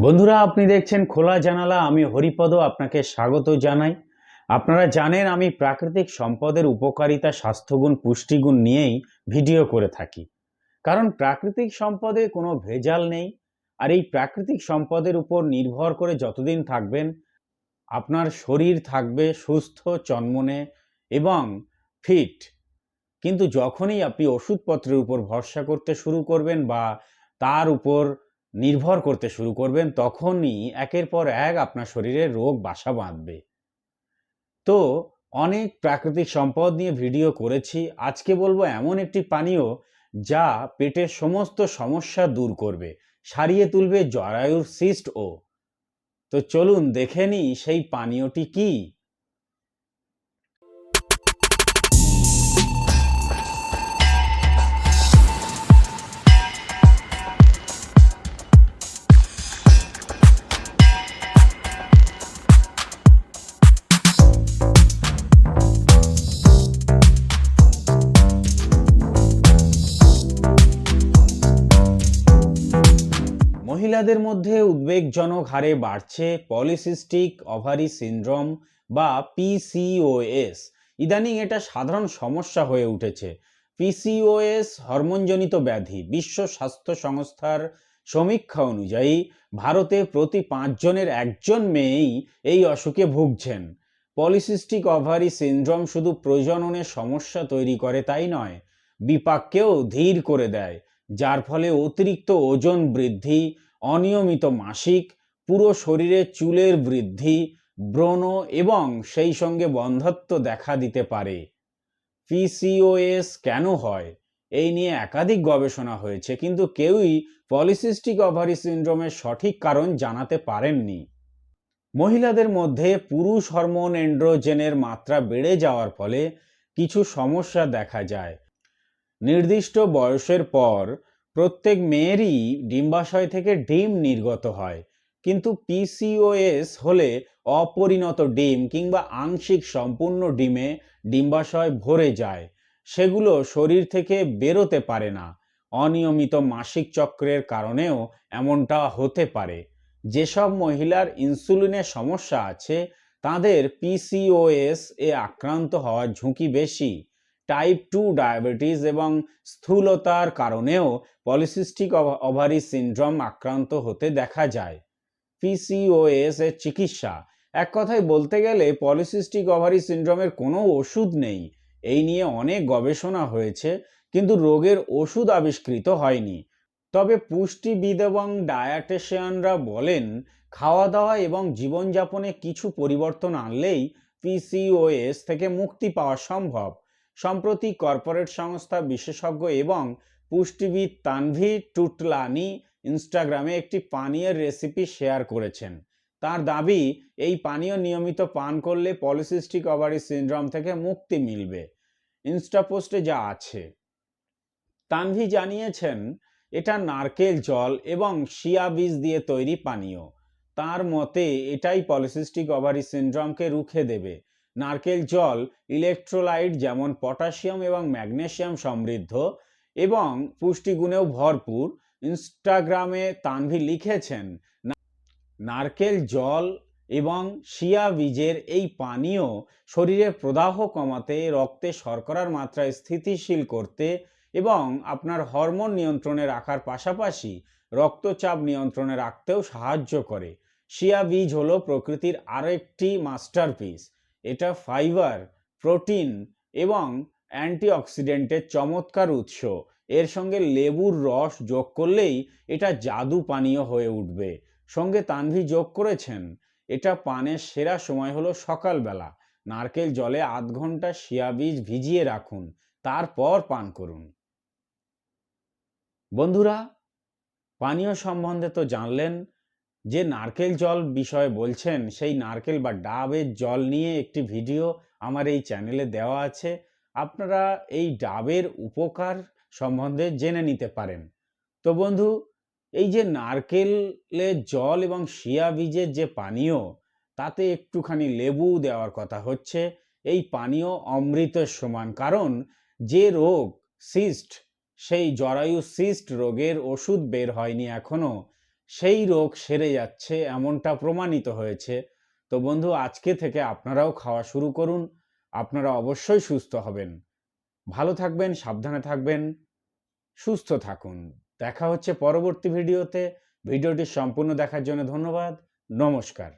বন্ধুরা, আপনি দেখছেন খোলা জানালা। আমি হরিপদ, আপনাকে স্বাগত জানাই। আপনারা জানেন, আমি প্রাকৃতিক সম্পদের উপকারিতা, স্বাস্থ্যগুণ, পুষ্টিগুণ নিয়েই ভিডিও করে থাকি। কারণ প্রাকৃতিক সম্পদে কোনো ভেজাল নেই। আর এই প্রাকৃতিক সম্পদের উপর নির্ভর করে যতদিন থাকবেন, আপনার শরীর থাকবে সুস্থ, চনমনে এবং ফিট। কিন্তু যখনই আপনি ওষুধপত্রের উপর ভরসা করতে শুরু করবেন বা তার উপর নির্ভর করতে শুরু করবেন, তখনই একের পর এক আপনার শরীরে রোগ, বাসা বাঁধবে। তো অনেক প্রাকৃতিক সম্পদ নিয়ে ভিডিও করেছি, আজকে বলব এমন একটি পানীয় যা পেটের সমস্ত সমস্যা দূর করবে, সারিয়ে তুলবে জরায়ুর সিস্ট ও। তো চলুন দেখে নিই সেই পানীয়টি কি। মহিলাদের মধ্যে উদ্বেগজনক হারে বাড়ছে পলিসিস্টিক ওভারি সিনড্রোম বা পিসিওএস ইদানিং এটা সাধারণ সমস্যা হয়ে উঠেছে। পিসিওএস হরমোনজনিত ব্যাধি বিশ্ব স্বাস্থ্য সংস্থার সমীক্ষা অনুযায়ী ভারতে প্রতি পাঁচজনের একজন মেয়েই এই অসুখে ভুগছেন। পলিসিস্টিক ওভারি সিনড্রোম শুধু প্রজননের সমস্যা তৈরি করে তাই নয়, বিপাককেও ধীর করে দেয়, যার ফলে অতিরিক্ত ওজন বৃদ্ধি অনিয়মিত মাসিক, পুরো শরীরে চুলের বৃদ্ধি, ব্রণ এবং সেই সঙ্গে বন্ধত্ব দেখা দিতে পারে। পিসিওএস কেন হয়? এই নিয়ে একাধিক গবেষণা হয়েছে, কিন্তু কেউই পলিসিস্টিক ওভারি সিন্ড্রোমের সঠিক কারণ জানাতে পারেননি। মহিলাদের মধ্যে পুরুষ হরমোন এন্ড্রোজেনের মাত্রা বেড়ে যাওয়ার ফলে কিছু সমস্যা দেখা যায়। নির্দিষ্ট বয়সের পর প্রত্যেক মেয়েরই ডিম্বাশয় থেকে ডিম নির্গত হয়। কিন্তু পিসিওএস হলে অপরিণত ডিম কিংবা আংশিক সম্পূর্ণ ডিমে ডিম্বাশয় ভরে যায়। সেগুলো শরীর থেকে বেরোতে পারে না। অনিয়মিত মাসিক চক্রের কারণেও এমনটা হতে পারে। যেসব মহিলার ইনসুলিনের সমস্যা আছে, তাদের পিসিওএস এ আক্রান্ত হওয়ার ঝুঁকি বেশি। টাইপ টু ডায়াবেটিস এবং স্থূলতার কারণেও পলিসিস্টিক ওভারি সিনড্রোম আক্রান্ত হতে দেখা যায়। পিসিওএস এর চিকিৎসা। এক কথায় বলতে গেলে পলিসিস্টিক ওভারি সিনড্রোমের কোনো ওষুধ নেই। এই নিয়ে অনেক গবেষণা হয়েছে, কিন্তু রোগের ওষুধ আবিষ্কৃত হয়নি। তবে পুষ্টিবিদ এবং ডায়াটেশিয়ানরা বলেন খাওয়া দাওয়া এবং জীবনযাপনে কিছু পরিবর্তন আনলেই পিসিওএস থেকে মুক্তি পাওয়া সম্ভব। সম্প্রতি কর্পোরেট সংস্থা বিশেষজ্ঞ এবং পুষ্টিবিদ তানভি টুটলানি ইনস্টাগ্রামে একটি পানীয়ের রেসিপি শেয়ার করেছেন। তার দাবি, এই পানীয় নিয়মিত পান করলে পলিসিস্টিক ওভারি সিনড্রোম থেকে মুক্তি মিলবে। ইনস্টা পোস্টে যা আছে। তানভি জানিয়েছেন, এটা নারকেল জল এবং শিয়া বীজ দিয়ে তৈরি পানীয়। তার মতে, এটাই পলিসিস্টিক ওভারি সিনড্রোমকে রুখে দেবে। নারকেল জল, ইলেকট্রোলাইট যেমন পটাশিয়াম এবং ম্যাগনেশিয়াম সমৃদ্ধ এবং পুষ্টিগুণেও ভরপুর, ইনস্টাগ্রামে তানভি লিখেছেন নারকেল জল এবং শিয়া বীজের এই পানীয় শরীরে প্রদাহ কমাতে, রক্তে শর্করার মাত্রা স্থিতিশীল করতে এবং আপনার হরমোন নিয়ন্ত্রণে রাখার পাশাপাশি রক্তচাপ নিয়ন্ত্রণে রাখতেও সাহায্য করে। শিয়া বীজ হলো প্রকৃতির আরেকটি মাস্টারপিস। এটা ফাইবার প্রোটিন এবং অ্যান্টিঅক্সিডেন্টের চমৎকার উৎস। এর সঙ্গে লেবুর রস যোগ করলেই এটা জাদু পানীয় হয়ে উঠবে। সঙ্গে তানভি যোগ করেছেন। এটা পানের সেরা সময় হলো সকালবেলা। নারকেল জলে আধ ঘণ্টা শিয়া বীজ ভিজিয়ে রাখুন, তারপর পান করুন। বন্ধুরা, পানীয় সম্বন্ধে তো জানলেন যে নারকেল জল বিষয়ে বলছেন, সেই নারকেল বা ডাবের জল নিয়ে একটি ভিডিও আমার এই চ্যানেলে দেওয়া আছে। আপনারা এই ডাবের উপকার সম্বন্ধে জেনে নিতে পারেন। তো বন্ধু, এই যে নারকেলের জল এবং শিয়া বীজের যে পানীয়, তাতে একটুখানি লেবু দেওয়ার কথা হচ্ছে। এই পানীয় অমৃতের সমান, কারণ যে রোগ, সিস্ট, সেই জরায়ু সিস্ট রোগের ওষুধ বের হয়নি এখনও। সেই রোগ সেরে যাচ্ছে, এমনটা প্রমাণিত হয়েছে। তো বন্ধু, আজকে থেকে আপনারাও খাওয়া শুরু করুন। আপনারা অবশ্যই সুস্থ হবেন। ভালো থাকবেন, সাবধানে থাকবেন, সুস্থ থাকুন। দেখা হচ্ছে পরবর্তী ভিডিওতে। ভিডিওটি সম্পূর্ণ দেখার জন্য ধন্যবাদ। নমস্কার।